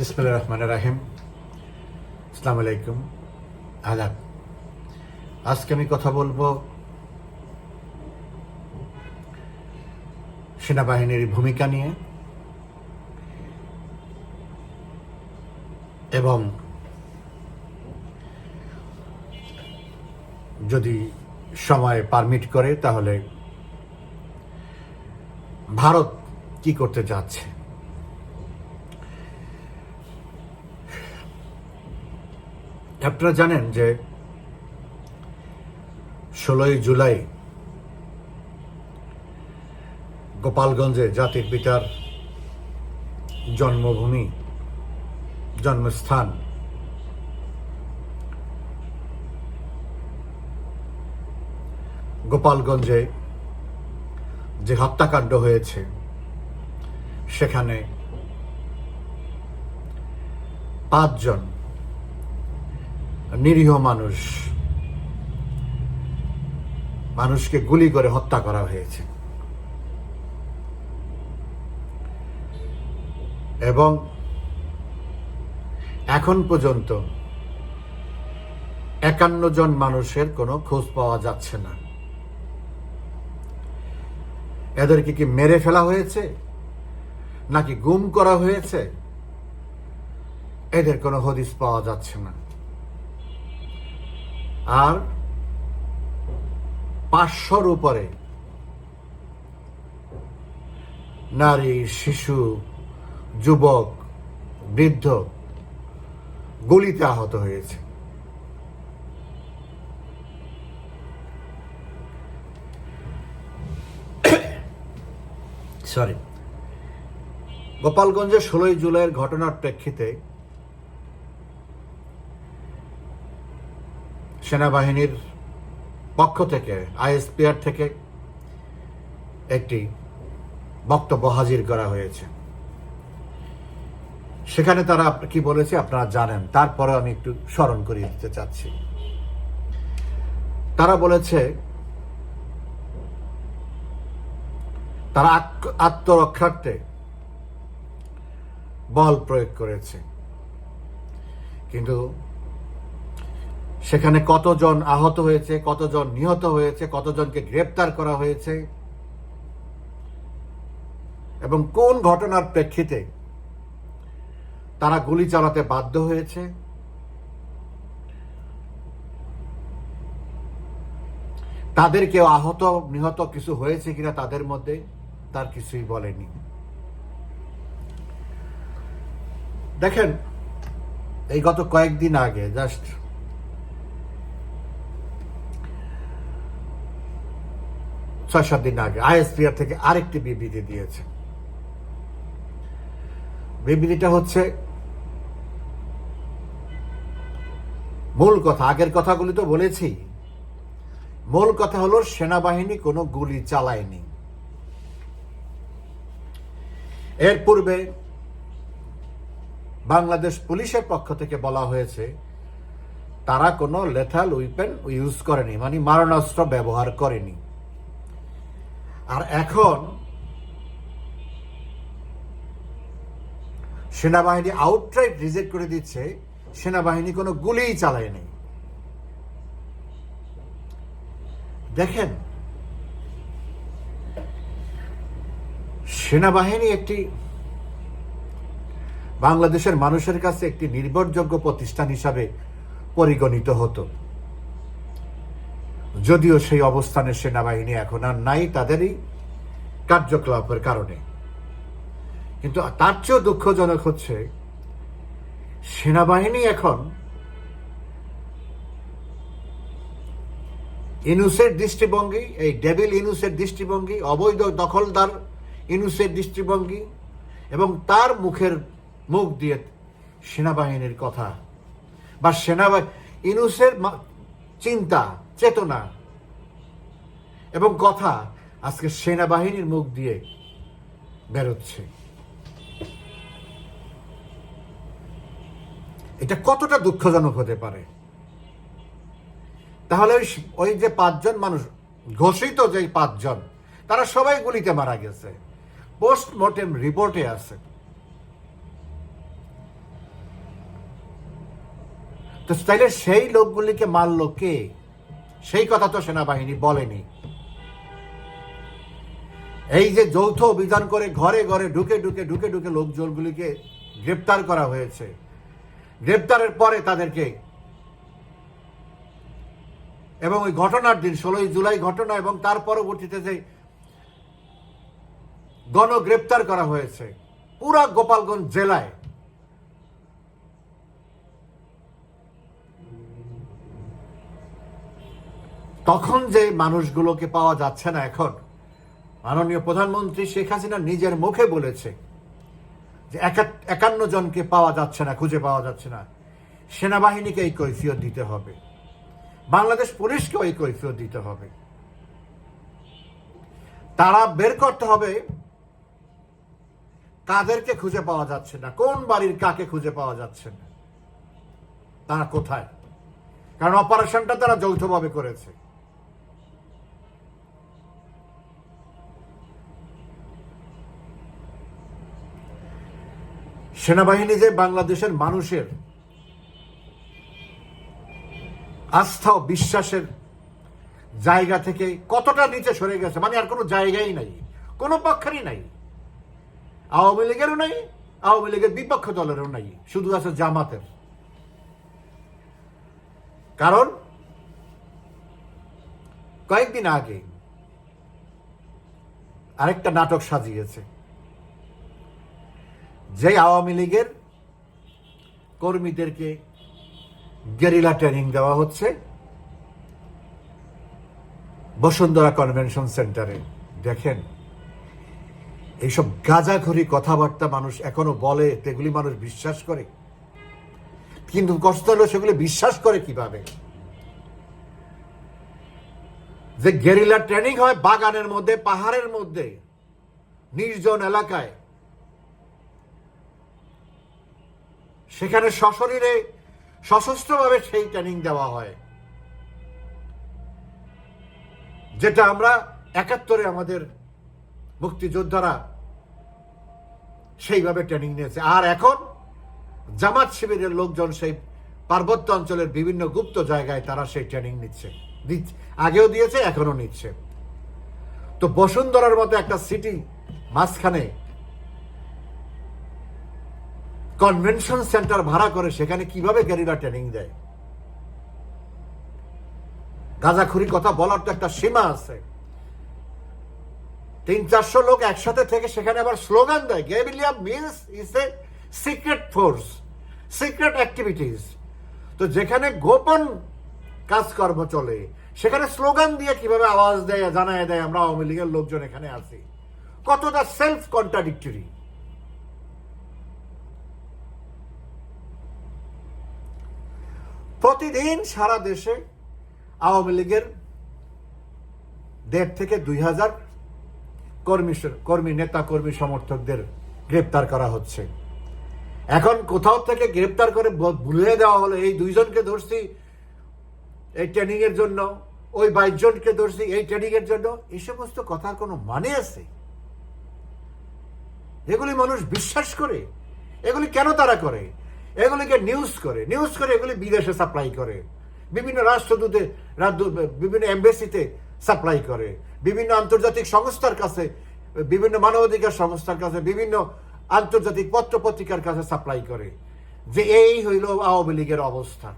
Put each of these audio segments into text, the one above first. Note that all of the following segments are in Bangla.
বিসমুল্লাহ রহমান রাহিম। আসসালাম আলাইকুম। আলাপ। আজকে আমি কথা বলব সেনাবাহিনীর ভূমিকা নিয়ে এবং যদি সময় পারমিট করে তাহলে ভারত কি করতে যাচ্ছে? আপনারা জানেন যে ষোলোই জুলাই গোপালগঞ্জে জাতির পিতার জন্মভূমি, জন্মস্থান। গোপালগঞ্জে যে হত্যাকাণ্ড হয়েছে, সেখানে পাঁচজন নিরীহ মানুষ, মানুষকে গুলি করে হত্যা করা হয়েছে। এবং এখন পর্যন্ত একান্ন জন মানুষের কোনো খোঁজ পাওয়া যাচ্ছে না। এদেরকে কি মেরে ফেলা হয়েছে? নাকি গুম করা হয়েছে? এদের কোনো হদিস পাওয়া যাচ্ছে না। আর পাঁচশোর উপরে নারী, শিশু, যুবক, বৃদ্ধ গুলিতে আহত হয়েছে। সরি গোপালগঞ্জে ষোলোই জুলাইয়ের ঘটনার প্রেক্ষিতে সেনাবাহিনীর পক্ষ থেকে, আইএসপিআর থেকে একটি বক্তব্য হাজির করা হয়েছে। সেখানে তারা কি বলেছে আপনারা জানেন তারপরে আমি একটু স্মরণ করিয়ে দিতে চাচ্ছি। তারা বলেছে, তারা আত্ম- আত্মরক্ষার্থে বল প্রয়োগ করেছে। কিন্তু সেখানে কতজন আহত হয়েছে, কতজন নিহত হয়েছে, কতজনকে গ্রেপ্তার করা হয়েছে, এবং কোন ঘটনার প্রেক্ষিতে তারা গুলি চালাতে বাধ্য হয়েছে, তাদের কেউ আহত, নিহত কিছু হয়েছে কিনা তাদের মধ্যে, তার কিছুই বলেনি। দেখেন, এই গত কয়েকদিন আগে, জাস্ট ছয় সাত দিন আগে আইএসপিআর থেকে আরেকটি বিবৃতি দিয়েছে। বিবৃতিটা হচ্ছে, মূল কথা, আগের কথাগুলি তো বলেছি। মূল কথা হলো, সেনাবাহিনী কোনো গুলি চালায়নি। এর পূর্বে বাংলাদেশ পুলিশের পক্ষ থেকে বলা হয়েছে, তারা কোনো লেথাল উইপেন ইউজ করেনি মানে মারণাস্ত্র ব্যবহার করেনি। আর এখন সেনাবাহিনী আউটরাইট রিজেক্ট করে দিচ্ছে, সেনাবাহিনী কোনো গুলিই চালায়নি দেখেন, সেনাবাহিনী একটি বাংলাদেশের মানুষের কাছে একটি নির্ভরযোগ্য প্রতিষ্ঠান হিসাবে পরিগণিত হতো। যদিও সেই অবস্থানে সেনাবাহিনী এখন আর নাই তাদেরই কার্যকলাপের কারণে। কিন্তু তার চেয়েও দুঃখজনক হচ্ছে, সেনাবাহিনী এখন ইনুসের দৃষ্টিভঙ্গি, এই ডেভিল ইনুসের দৃষ্টিভঙ্গি, অবৈধ দখলদার ইনুসের দৃষ্টিভঙ্গি এবং তার মুখের মুখ দিয়ে সেনাবাহিনীর কথা বা সেনাবাহিনী, ইনুসের চিন্তা চেতনা। এবং কথা আজকে সেনাবাহিনীর মুখ দিয়ে বেরোচ্ছে। এটা কতটা দুঃখজনক হতে পারে? তাহলে ওই ওই যে পাঁচজন মানুষ, ঘোষিত যে পাঁচজন, তারা সবাই গুলিতে মারা গেছে। পোস্টমর্টেম রিপোর্টে আছে। তো তাইলে সেই লোকগুলিকে মারলো কে? সেই কথা তো সেনাবাহিনী বলেনি। এই যে যৌথ অভিযান করে ঘরে ঘরে ঢুকে ঢুকে ঢুকে ঢুকে লোকজনগুলিকে গ্রেপ্তার করা হয়েছে। গ্রেপ্তারের পরে তাদেরকে এবং ওই ঘটনার দিন, ষোলোই জুলাই ঘটনা এবং তার পরবর্তীতে যে গণ গ্রেপ্তার করা হয়েছে, পুরা গোপালগঞ্জ জেলায় তখন যে মানুষগুলোকে পাওয়া যাচ্ছে না এখন, মাননীয় প্রধানমন্ত্রী শেখ হাসিনা নিজের মুখে বলেছে যে একান্ন জনকে পাওয়া যাচ্ছে না, খুঁজে পাওয়া যাচ্ছে না। সেনাবাহিনীকে এই কৈফিয়ত দিতে হবে। বাংলাদেশ পুলিশকেও এই কৈফিয়ত দিতে হবে। তারা বের করতে হবে কাদেরকে খুঁজে পাওয়া যাচ্ছে না, কোন বাড়ির কাকে খুঁজে পাওয়া যাচ্ছে না। তারা কোথায়? কারণ অপারেশনটা তারা যৌথভাবে করেছে। সেনাবাহিনী যে বাংলাদেশের মানুষের আস্থা ও বিশ্বাসের জায়গা থেকে কতটা নিচে সরে গেছে মানে আর কোনো জায়গাই নাই, কোনো পক্ষেরই নাই। আওয়ামী লীগেরও নাই, আওয়ামী লীগের বিপক্ষ দলেরও নাই, শুধু আছে জামাতের। কারণ কয়েকদিন আগে আরেকটা নাটক সাজিয়েছে। যে আওয়ামী লীগের কর্মীদেরকে গেরিলা ট্রেনিং দেওয়া হচ্ছে, বসুন্ধরা কনভেনশন সেন্টারে। দেখেন, এইসব গাজাখড়ি কথাবার্তা মানুষ এখনও বলে সেগুলি মানুষ বিশ্বাস করে। কিন্তু কষ্ট হলো সেগুলি বিশ্বাস করে কীভাবে? যে গেরিলা ট্রেনিং হয় বাগানের মধ্যে, পাহাড়ের মধ্যে, নির্জন এলাকায় সেখানে সশরীরে সশস্ত্রভাবে সেই ট্রেনিং দেওয়া হয়। যেটা আমরা একাত্তরে আমাদের মুক্তিযোদ্ধারা সেইভাবে ট্রেনিং নিয়েছে। আর এখন জামাত শিবিরের লোকজন সেই পার্বত্য অঞ্চলের বিভিন্ন গুপ্ত জায়গায় তারা সেই ট্রেনিং নিচ্ছে। আগেও দিয়েছে এখনও নিচ্ছে। তো বসুন্ধরার মতো একটা সিটি মাঝখানে কনভেনশন সেন্টার ভাড়া করে, সেখানে কীভাবে গ্যারিলা ট্রেনিং দেয়? গাঁজাখুরি কথা বলার তো একটা সীমা আছে। তিন, চারশো লোক একসাথে থেকে সেখানে আবার স্লোগান দেয় গেবিলিয়াম means is a secret force secret activities তো যেখানে গোপন কাজকর্ম চলে, সেখানে স্লোগান দিয়ে কীভাবে আওয়াজ দেয়, জানায় দেয়, আমরা আওয়ামী লীগের লোকজন এখানে আছি। কতটা সেলফ কন্ট্রাডিক্টরি প্রতিদিন সারা দেশে আওয়ামী লীগের দেড় থেকে দুই হাজার কর্মী কর্মী নেতা কর্মী সমর্থকদের গ্রেপ্তার করা হচ্ছে। এখন কোথাও থেকে গ্রেপ্তার করে ভুলিয়ে দেওয়া হলো, এই দুইজনকে ধরছি এই ট্রেনিং এর জন্য, ওই বাইশ জনকে ধরছি এই ট্রেনিং এর জন্য এই সমস্ত কথার কোনো মানে আছে? এগুলি মানুষ বিশ্বাস করে? এগুলি কেন তারা করে? এগুলিকে নিউজ করে। নিউজ করে এগুলি বিদেশে সাপ্লাই করে। বিভিন্ন রাষ্ট্রদূতে বিভিন্ন এমবেসিতে সাপ্লাই করে। বিভিন্ন আন্তর্জাতিক সংস্থার কাছে, বিভিন্ন মানবাধিকার সংস্থার কাছে, বিভিন্ন আন্তর্জাতিক পত্র পত্রিকার কাছে সাপ্লাই করে। যে এই হইল আওয়ামী লীগের অবস্থা।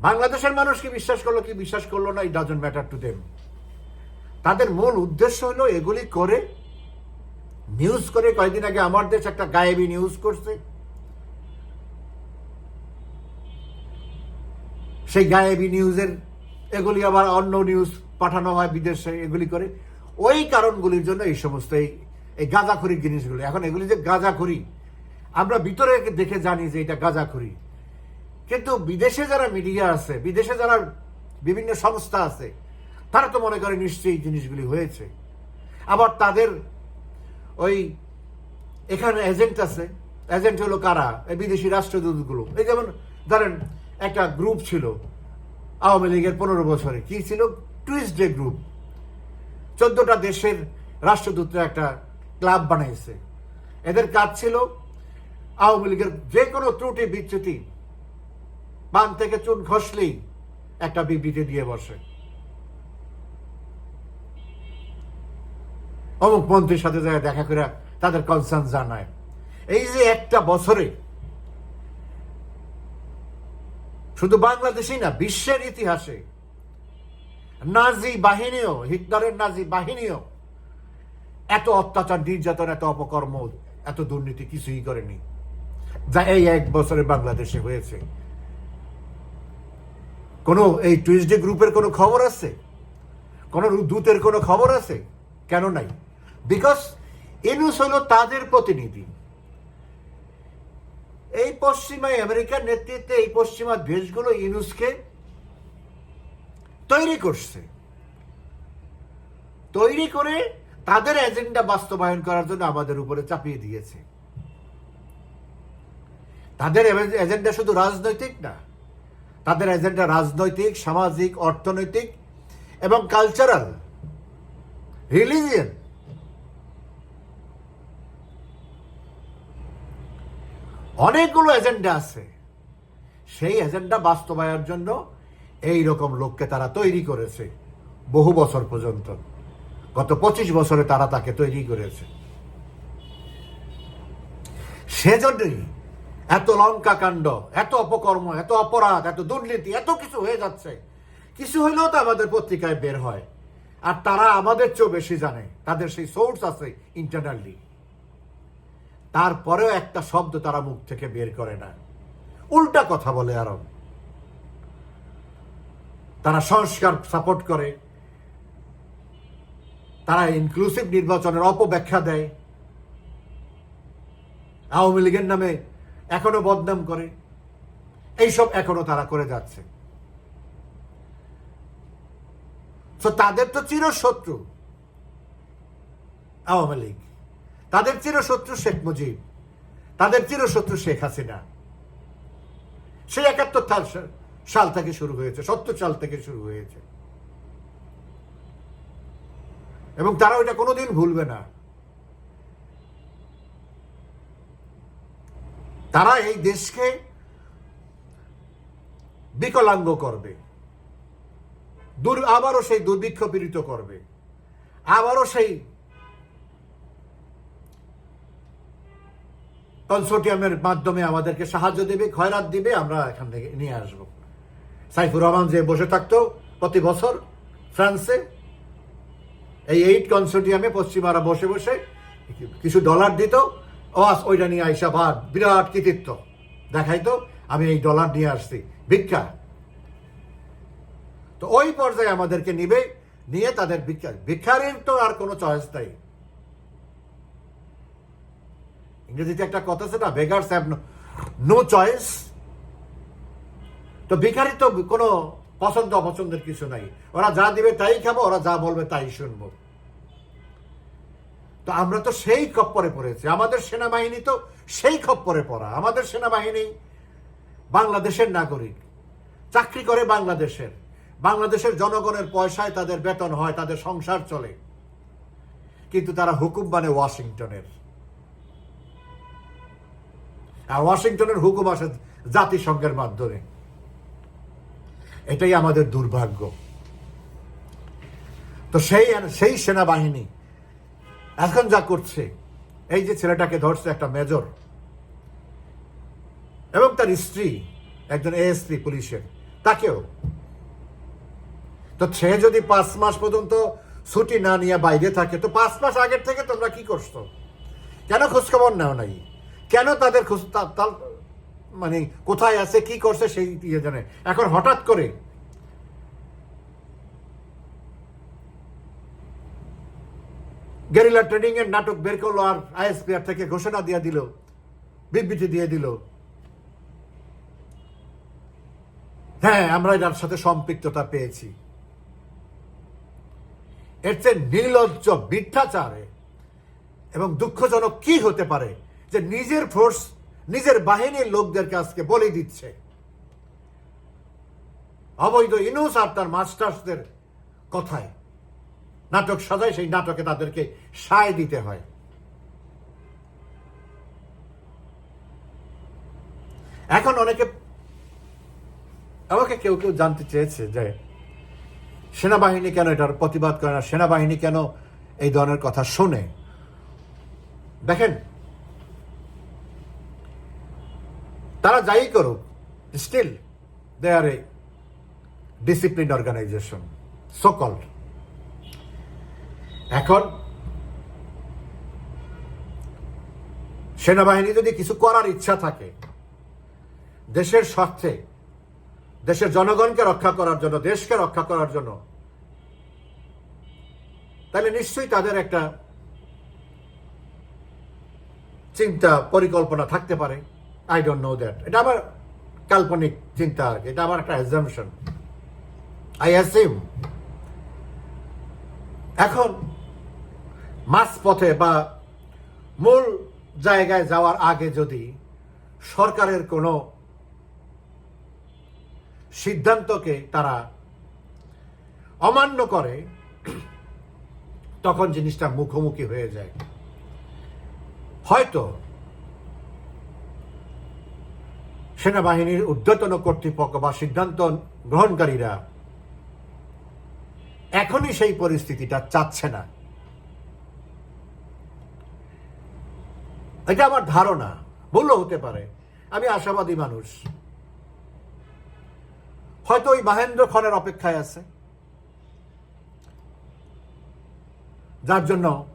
বাংলাদেশের মানুষ কি বিশ্বাস করল, কি বিশ্বাস করল না it doesn't matter to them তাদের মূল উদ্দেশ্য হলো এগুলি করে নিউজ করে। কয়েকদিন আগে আমার দেশ একটা গায়েবী নিউজ করছে। সেই গায়েবী নিউজের, এগুলি আবার অন্য নিউজ পাঠানো হয় বিদেশে এগুলি করে। ওই কারণগুলির জন্য এই সমস্ত এই এই গাঁজাখুরির জিনিসগুলি। এখন এগুলি যে গাঁজাখুরি, আমরা ভিতরে দেখে জানি যে এটা গাঁজাখুরি। কিন্তু বিদেশে যারা মিডিয়া আছে, বিদেশে যারা বিভিন্ন সংস্থা আছে, তারা তো মনে করে নিশ্চয়ই জিনিসগুলি হয়েছে। আবার তাদের ওই এখানে এজেন্ট আছে। এজেন্ট হলো কারা? বিদেশি রাষ্ট্রদূতগুলো। এই যেমন ধরেন একটা গ্রুপ ছিল আওয়ামী লীগের পনেরো বছরে কি ছিল? টুইস্ট ডে গ্রুপ চোদ্দটা দেশের রাষ্ট্রদূতরা একটা ক্লাব বানাইছে এদের কাজ ছিল আওয়ামী লীগের যে কোনো ত্রুটি, বিচ্যুতি পান থেকে চুন খসলেই একটা বিবৃতি দিয়ে বসে। অমুক মন্ত্রীর সাথে যায় দেখা করে তাদের কনসার্ন জানায়। এই যে একটা বছরে শুধু বাংলাদেশেই না, বিশ্বের ইতিহাসে। নাজি বাহিনীও, হিটলারের নাজি বাহিনীও এত অত্যাচার, নির্যাতন, এত অপকর্ম, এত দুর্নীতি কিছুই করেনি। যা এই এক বছরে বাংলাদেশে হয়েছে। কোনো এই টুইসডে গ্রুপের কোনো খবর আছে? কোনো দূতের কোনো খবর আছে? কেন নাই? বিকজ ইনুস হলো তাদের প্রতিনিধি। এই পশ্চিমা আমেরিকার নেতৃত্বে এই পশ্চিমা দেশগুলো ইউনুসকে তৈরি করছে। তৈরি করে তাদের এজেন্ডা বাস্তবায়ন করার জন্য আমাদের উপরে চাপিয়ে দিয়েছে। তাদের এজেন্ডা শুধু রাজনৈতিক না, তাদের এজেন্ডা রাজনৈতিক, সামাজিক, অর্থনৈতিক এবং কালচারাল রিলিজিয়ন অনেকগুলো এজেন্ডা আছে। সেই এজেন্ডা বাস্তবায়নের জন্য এই রকম লোককে তারা তৈরি করেছে বহু বছর পর্যন্ত। গত পঁচিশ বছরে তারা তাকে তৈরি করেছে। সেজন্যই এত লঙ্কা কাণ্ড, এত অপকর্ম, এত অপরাধ, এত দুর্নীতি, এত কিছু হয়ে যাচ্ছে। কিছু হইলেও তো আমাদের পত্রিকায় বের হয়। আর তারা আমাদের চেয়েও বেশি জানে। তাদের সেই সোর্স আছে ইন্টারনালি তারপরেও একটা শব্দ তারা মুখ থেকে বের করে না। উল্টা কথা বলে আরও তারা সংস্কার সাপোর্ট করে। তারা ইনক্লুসিভ নির্বাচনের অপব্যাখ্যা দেয়। আওয়ামী লীগের নামে এখনও বদনাম করে। এইসব এখনও তারা করে যাচ্ছে। তো তাদের তো চিরশত্রু আওয়ামী লীগ। তাদের চিরশত্রু শেখ মুজিব, তাদের চিরশত্রু শেখ হাসিনা। সে একাত্তর সাল থেকে শুরু হয়েছে, সত্তর সাল থেকে শুরু হয়েছে। এবং তারা ওইটা কোনোদিন ভুলবে না। তারা এই দেশকে বিকলাঙ্গ করবে। আবারও সেই দুর্ভিক্ষ পীড়িত করবে। আবারও সেই কনসোর্টিয়ামের মাধ্যমে আমাদেরকে সাহায্য দেবে, খয়রাত দিবে, আমরা এখান থেকে নিয়ে আসব। সাইফুর রহমান যে বসে থাকতো প্রতি বছর ফ্রান্সে, এই এইট কনসোর্টিয়ামে পশ্চিমারা বসে বসে কিছু ডলার দিত, ওয়াস ওইটা নিয়ে আইসা বাদ, বিরাট কৃতিত্ব। দেখাইতো, আমি এই ডলার নিয়ে আসছি, ভিক্ষা। তো ওই পর্যায়ে আমাদেরকে নিবে, নিয়ে তাদের ভিক্ষা ভিক্ষারের তো আর কোনো চয়েস নাই। ইংরেজিতে একটা কথা আছে না বেগার্স হ্যাভ নো চয়েস তো ভিখারি তো কোনো পছন্দ অপছন্দের কিছু নাই। ওরা যা দিবে তাই খাব, ওরা যা বলবে তাই শুনব। তো আমরা তো সেই খপ্পরে পড়েছি। আমাদের সেনাবাহিনী তো সেই খপ্পরে পড়া। আমাদের সেনাবাহিনী বাংলাদেশের নাগরিক। চাকরি করে বাংলাদেশের। বাংলাদেশের জনগণের পয়সায় তাদের বেতন হয়, তাদের সংসার চলে। কিন্তু তারা হুকুম মানে ওয়াশিংটনের। ওয়াশিংটনের হুকুম আসে জাতিসংঘের মাধ্যমে। এটাই আমাদের দুর্ভাগ্য। তো সেই সেই সেনাবাহিনী এখন যা করছে, এই যে ছেলেটাকে ধরছে একটা মেজর এবং তার স্ত্রী, একজন এএসপি পুলিশের, তাকেও। তো সে যদি পাঁচ মাস পর্যন্ত ছুটি না নিয়ে বাইরে থাকে, তো পাঁচ মাস আগের থেকে তোমরা কি করছ? কেন খোঁজখবর নেও নাই? কেন তাদের মানে কোথায় আছে, কি করছে সেই ইয়ে জানে। এখন হঠাৎ করে গেরিলা ট্রেনিং এর নাটক বের করল আর আইএসপিআর থেকে ঘোষণা দিয়ে দিল, বিবৃতি দিয়ে দিল। হ্যাঁ আমরা এটার সাথে সম্পৃক্ততা পেয়েছি। এর চেয়ে নির্লজ্জ মিথ্যাচারে এবং দুঃখজনক কি হতে পারে? যে নিজের ফোর্স নিজের বাহিনীর লোকদেরকে আজকে বলে দিচ্ছে। অবৈধ ইনুস আর তার মাস্টার্সদের কথায় নাটক সাজায়, সেই নাটকে তাদেরকে সায় দিতে হয়। এখন অনেকে, আমাকে কেউ কেউ জানতে চেয়েছে যে সেনাবাহিনী কেন এটার প্রতিবাদ করে না? সেনাবাহিনী কেন এই ধরনের কথা শোনে? দেখেন তারা যাই করুক still they are a discipline organization সকল এখন সেনাবাহিনী যদি কিছু করার ইচ্ছা থাকে, দেশের স্বার্থে, দেশের জনগণকে রক্ষা করার জন্য, দেশকে রক্ষা করার জন্য, তাহলে নিশ্চয়ই তাদের একটা চিন্তা, পরিকল্পনা থাকতে পারে। আই ডোন্ট নো দ্যাট এটা আমার কাল্পনিক চিন্তা আর এটা আমার একটা অ্যাজামশন আই অ্যাসিম এখন মাস পথে বা মূল জায়গায় যাওয়ার আগে যদি সরকারের কোনো সিদ্ধান্তকে তারা অমান্য করে, তখন জিনিসটা মুখোমুখি হয়ে যায়। হয়তো সেনাবাহিনীর ঊর্ধ্বতন কর্তৃপক্ষ বা সিদ্ধান্ত গ্রহণকারীরা এখনই সেই পরিস্থিতিটা চাচ্ছে না। এটা আমার ধারণা, ভুলও হতে পারে। আমি আশাবাদী মানুষ। হয়তো ওই মাহেন্দ্র খনের অপেক্ষায় আছে। যার জন্য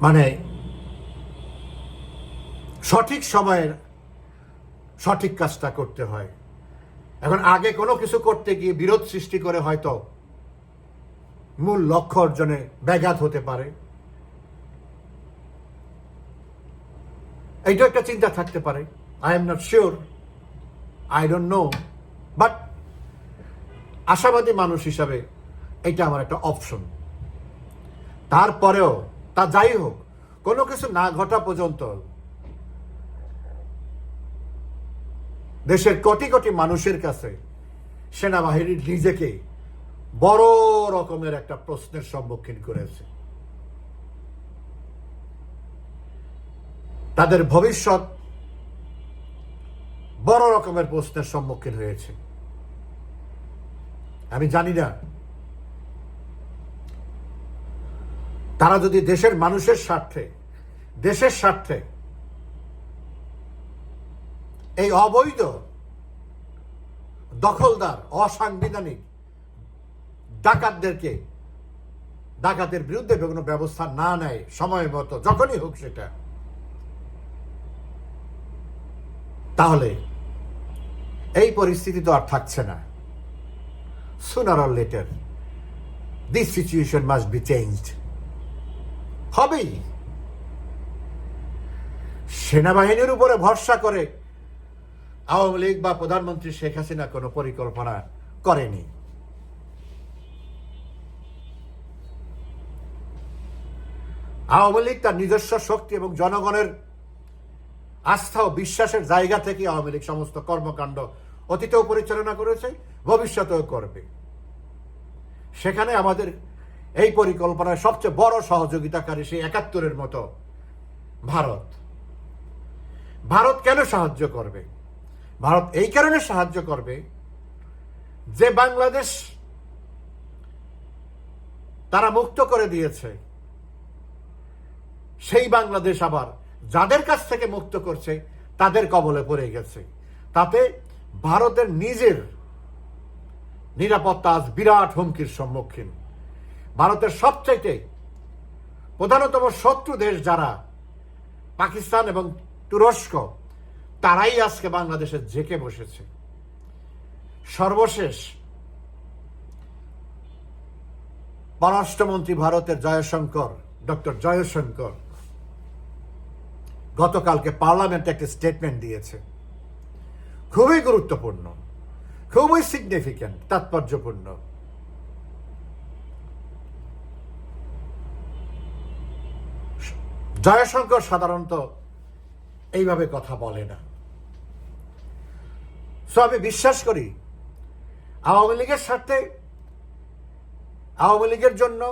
মানে সঠিক সময়ের সঠিক কাজটা করতে হয়। এখন আগে কোনো কিছু করতে গিয়ে বিরোধ সৃষ্টি করে হয়তো মূল লক্ষ্য অর্জনে ব্যাঘাত হতে পারে। এইটা একটা চিন্তা থাকতে পারে। I am not sure I don't know but আশাবাদী মানুষ হিসাবে এটা আমার একটা অপশন তারপরেও তা যাই হোক, কোনো কিছু না ঘটা পর্যন্ত দেশের কোটি কোটি মানুষের কাছে সেনাবাহিনী নিজেকে বড় রকমের একটা প্রশ্নের সম্মুখীন করেছে। তাদের ভবিষ্যৎ বড় রকমের প্রশ্নের সম্মুখীন হয়েছে। আমি জানি না তারা যদি দেশের মানুষের স্বার্থে, দেশের স্বার্থে এই অবৈধ, দখলদার, অসাংবিধানিক ডাকাতদেরকে, ডাকাতের বিরুদ্ধে কোনো ব্যবস্থা না নেয়, সময় মতো, যখনই হোক সেটা, তাহলে এই পরিস্থিতি তো আর থাকছে না। Sooner or later this situation must be changed হবেই। সেনাবাহিনীর উপরে ভরসা করে আওয়ামী লীগ বা প্রধানমন্ত্রী শেখ হাসিনা কোনো পরিকল্পনা করেনি। আওয়ামী লীগ তার নিজস্ব শক্তি এবং জনগণের আস্থা ও বিশ্বাসের জায়গা থেকে আওয়ামী লীগ সমস্ত কর্মকাণ্ড অতীতেও পরিচালনা করেছে, ভবিষ্যতেও করবে। সেখানে আমাদের এই পরিকল্পনায় সবচেয়ে বড় সহযোগিতাকারী সেই একাত্তরের মতো ভারত। ভারত কেন সাহায্য করবে? ভারত এই কারণে সাহায্য করবে যে বাংলাদেশ তারা মুক্ত করে দিয়েছে, সেই বাংলাদেশ আবার যাদের কাছ থেকে মুক্ত করছে তাদের কবলে পড়ে গেছে। তাতে ভারতের নিজের নিরাপত্তা আজ বিরাট হুমকির সম্মুখীন। ভারতের সবচাইতে প্রধানতম শত্রু দেশ যারা পাকিস্তান এবং তুরস্ক, তারাই আজকে বাংলাদেশে জেকে বসেছে। সর্বশেষ পররাষ্ট্রমন্ত্রী ভারতের জয়শঙ্কর, ডক্টর জয়শঙ্কর, গতকালকে পার্লামেন্টে একটি স্টেটমেন্ট দিয়েছে। খুবই গুরুত্বপূর্ণ, খুবই সিগনিফিক্যান্ট তাৎপর্যপূর্ণ। জয়শঙ্কর সাধারণত এইভাবে কথা বলে না। সো আমি বিশ্বাস করি, আওয়ামী লীগের স্বার্থে, আওয়ামী লীগের জন্য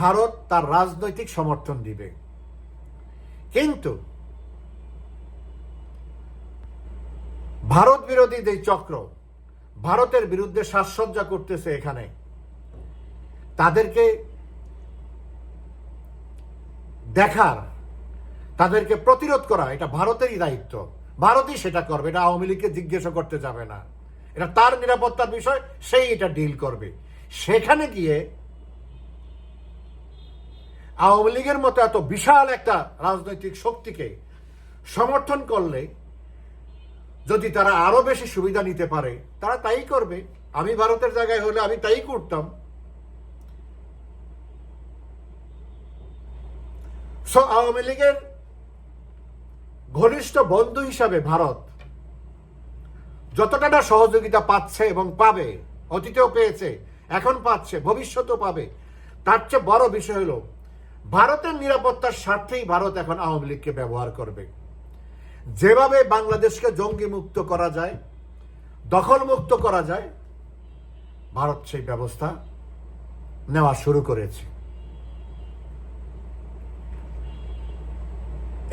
ভারত তার রাজনৈতিক সমর্থন দিবে। কিন্তু ভারত বিরোধী যে চক্র, ভারতের বিরুদ্ধে সাজসজ্জা করতেছে এখানে, তাদেরকে দেখার, তাদেরকে প্রতিরোধ করা, এটা ভারতেরই দায়িত্ব। ভারতই সেটা করবে, এটা আওয়ামী লীগকে জিজ্ঞাসা করতে যাবে না। এটা তার নিরাপত্তার বিষয়, সেই এটা ডিল করবে। সেখানে গিয়ে আওয়ামী লীগের মতো এত বিশাল একটা রাজনৈতিক শক্তিকে সমর্থন করলে, যদি তারা আরও বেশি সুবিধা নিতে পারে, তারা তাই করবে। আমি ভারতের জায়গায় হলে আমি তাই করতাম। সো আওয়ামী লীগের ঘনিষ্ঠ বন্ধু হিসাবে ভারত যতটা সহযোগিতা পাচ্ছে এবং পাবে, অতীতেও পেয়েছে, এখন পাচ্ছে, ভবিষ্যতেও পাবে, তার চেয়ে বড় বিষয় হলো, ভারতের নিরাপত্তার স্বার্থেই ভারত এখন আওয়ামী লীগকে ব্যবহার করবে। যেভাবে বাংলাদেশকে জঙ্গি মুক্ত করা যায় দখল মুক্ত করা যায়, ভারত সেই ব্যবস্থা নেওয়া শুরু করেছে।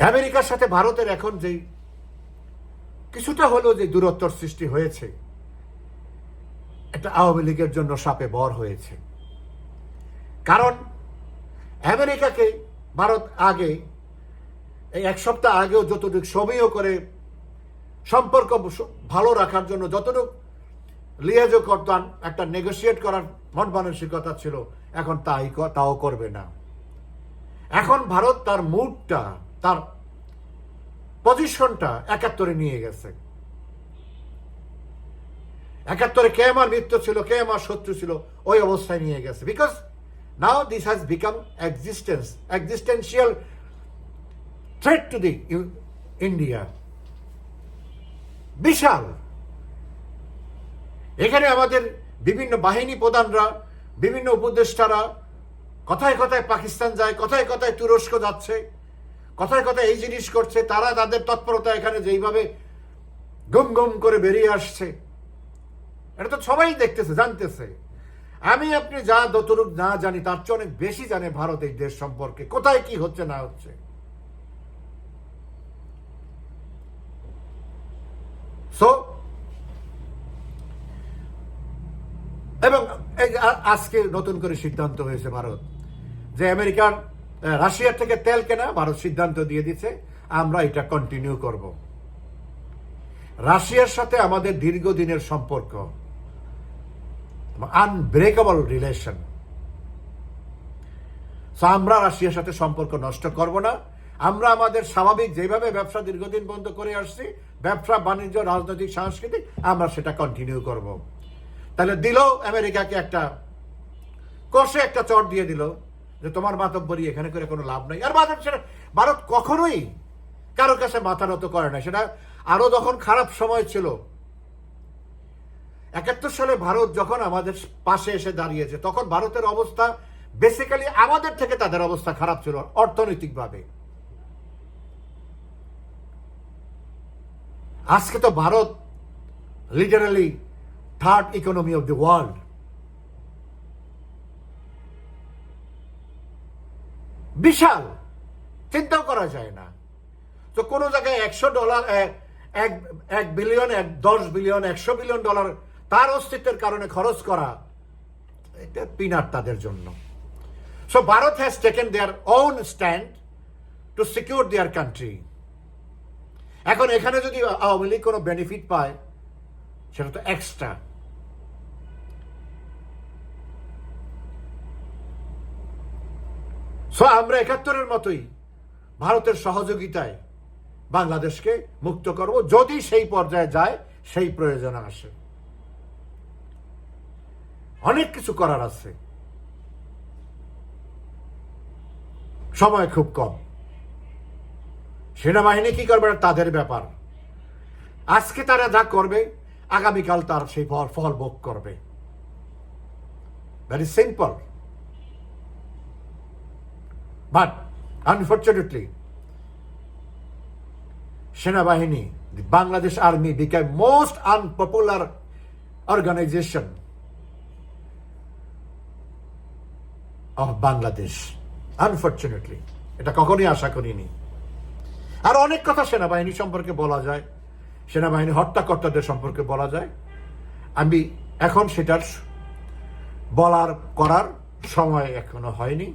আমেরিকার সাথে ভারতের এখন যেই কিছুটা হলেও যে দূরত্বর সৃষ্টি হয়েছে, এটা আওয়ামী লীগের জন্য সাপে বর হয়েছে। কারণ আমেরিকাকে ভারত আগে, এই এক সপ্তাহ আগেও যতটুকু সময়ও করে সম্পর্ক ভালো রাখার জন্য যতটুকু লিয়াজও করতাম একটা নেগোসিয়েট করার মন মানসিকতা ছিল, এখন তাই তাও করবে না। এখন ভারত তার মুডটা তার পজিশনটা একাত্তরে নিয়ে গেছে। একাত্তরে কে আমার মৃত্যু ছিল, কে আমার শত্রু ছিল, ওই অবস্থায় নিয়ে গেছে। Because now this has become existence existential threat to the India বিশাল। এখানে আমাদের বিভিন্ন বাহিনী প্রধানরা, বিভিন্ন উপদেষ্টারা, কথায় কথায় পাকিস্তান যায়, কথায় কথায় তুরস্ক যাচ্ছে। কথায় কথায় এই জিনিস করছে, তারা তাদের তৎপরতা এখানে যেইভাবে গুম গুম করে বেরিয়ে আসছে, এটা তো সবাই দেখতেছে, জানতেছে। আমি, আপনি যা যতটুক না জানি, তার চেয়ে অনেক বেশি জানে ভারত এই দেশ সম্পর্কে, কোথায় কি হচ্ছে না হচ্ছে। সো এবং আজকে নতুন করে সিদ্ধান্ত হয়েছে ভারত, যে আমেরিকার আহ, রাশিয়ার থেকে তেল কেনা ভারত সিদ্ধান্ত দিয়ে দিচ্ছে আমরা এটা কন্টিনিউ করব। রাশিয়ার সাথে আমাদের দীর্ঘদিনের সম্পর্ক আনব্রেকেবল রিলেশন আমরা রাশিয়ার সাথে সম্পর্ক নষ্ট করব না। আমরা আমাদের স্বাভাবিক যেভাবে ব্যবসা দীর্ঘদিন বন্ধ করে আসছি ব্যবসা বাণিজ্য রাজনৈতিক সাংস্কৃতিক আমরা সেটা কন্টিনিউ করব। তাহলে দিল আমেরিকাকে একটা কষে একটা চট দিয়ে দিল। যে তোমার মাতব্বরি এখানে করে কোনো লাভ নাই। আর ভারত সেটা ভারত কখনোই কারও কাছে মাথা নত করে না। সেটা আরও যখন খারাপ সময় ছিল, একাত্তর সালে ভারত যখন আমাদের পাশে এসে দাঁড়িয়েছে, তখন ভারতের অবস্থা বেসিক্যালি আমাদের থেকে তাদের অবস্থা খারাপ ছিল অর্থনৈতিকভাবে। আজকে তো Bharat literally third economy of the world বিশাল, চিন্তাও করা যায় না। তো কোনো জায়গায় একশো ডলার, এক এক বিলিয়ন, এক, দশ বিলিয়ন, একশো বিলিয়ন ডলার তার অস্তিত্বের কারণে খরচ করা, এটা পিনার তাদের জন্য। So Bharat has taken their own stand to secure their country এখন এখানে যদি আওয়ামী লীগ কোনো বেনিফিট পায়, সেটা তো এক্সট্রা সো আমরা একাত্তরের মতোই ভারতের সহযোগিতায় বাংলাদেশকে মুক্ত করব। যদি সেই পর্যায়ে যায়, সেই প্রয়োজন আসে। অনেক কিছু করার আছে। সময় খুব কম। সেনাবাহিনী কি করবে, তাদের ব্যাপার। আজকে তারা যা করবে, আগামীকাল তার সেই ফল ফল ভোগ করবে। ভেরি সিম্পল বাট আনফর্চুনেটলি সেনাবাহিনী Bangladesh army become most unpopular organization of Bangladesh unfortunately এটা কখনই আশা করিনি। আর অনেক কথা সেনাবাহিনী সম্পর্কে বলা যায়, সেনাবাহিনী হত্যাকর্তাদের সম্পর্কে বলা যায়। আমি এখন সেটার বলার করার সময় এখনও হয়নি।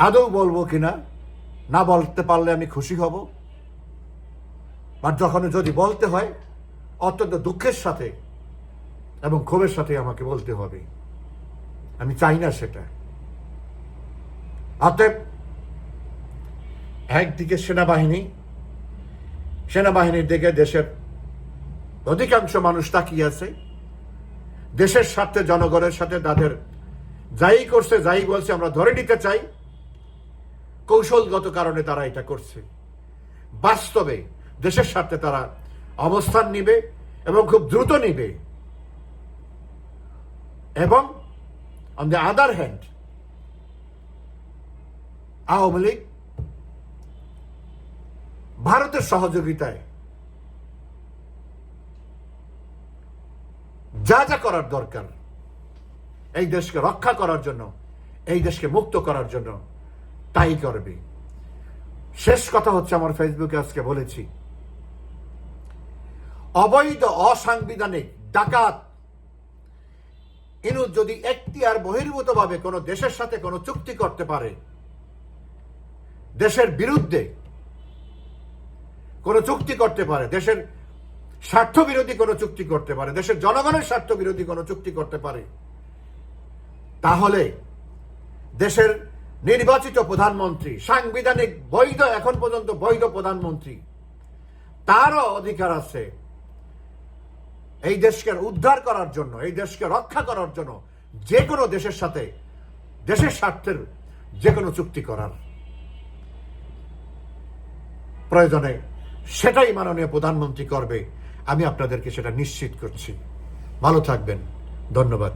আদৌ বলব কিনা? না বলতে পারলে আমি খুশি হব। আর যখন যদি বলতে হয়, অত্যন্ত দুঃখের সাথে এবং ক্ষোভের সাথে আমাকে বলতে হবে। আমি চাই না সেটা। অতএব, একদিকে সেনাবাহিনী, সেনাবাহিনীর দিকে দেশের অধিকাংশ মানুষ তাকিয়ে আছে। দেশের স্বার্থে জনগণের সাথে তাদের যাই করছে, যাই বলছে আমরা ধরে নিতে চাই। কৌশলগত কারণে তারা এটা করছে। বাস্তবে দেশের স্বার্থে তারা অবস্থান নিবে এবং খুব দ্রুত নিবে। এবং on the other hand Awami League ভারতের সহযোগিতায় যা যা করার দরকার, এই দেশকে রক্ষা করার জন্য, এই দেশকে মুক্ত করার জন্য তাই করবে। শেষ কথা হচ্ছে আমার ফেসবুকে আজকে বলেছি, অবৈধ, অসাংবিধানিক, ডাকাত ইনু যদি একটি আর বহির্ভূতভাবে কোনো দেশের সাথে কোনো চুক্তি করতে পারে, দেশের বিরুদ্ধে কোনো চুক্তি করতে পারে, দেশের স্বার্থ বিরোধী কোনো চুক্তি করতে পারে, দেশের জনগণের স্বার্থ বিরোধী কোনো চুক্তি করতে পারে, তাহলে দেশের নির্বাচিত প্রধানমন্ত্রী, সাংবিধানিক বৈধ, এখন পর্যন্ত বৈধ প্রধানমন্ত্রী। তারও অধিকার আছে এই দেশকে উদ্ধার করার জন্য, এই দেশকে রক্ষা করার জন্য যে কোনো দেশের সাথে, দেশের স্বার্থের যে কোনো চুক্তি করার প্রয়োজনে সেটাই মাননীয় প্রধানমন্ত্রী করবে। আমি আপনাদেরকে সেটা নিশ্চিত করছি। ভালো থাকবেন। ধন্যবাদ।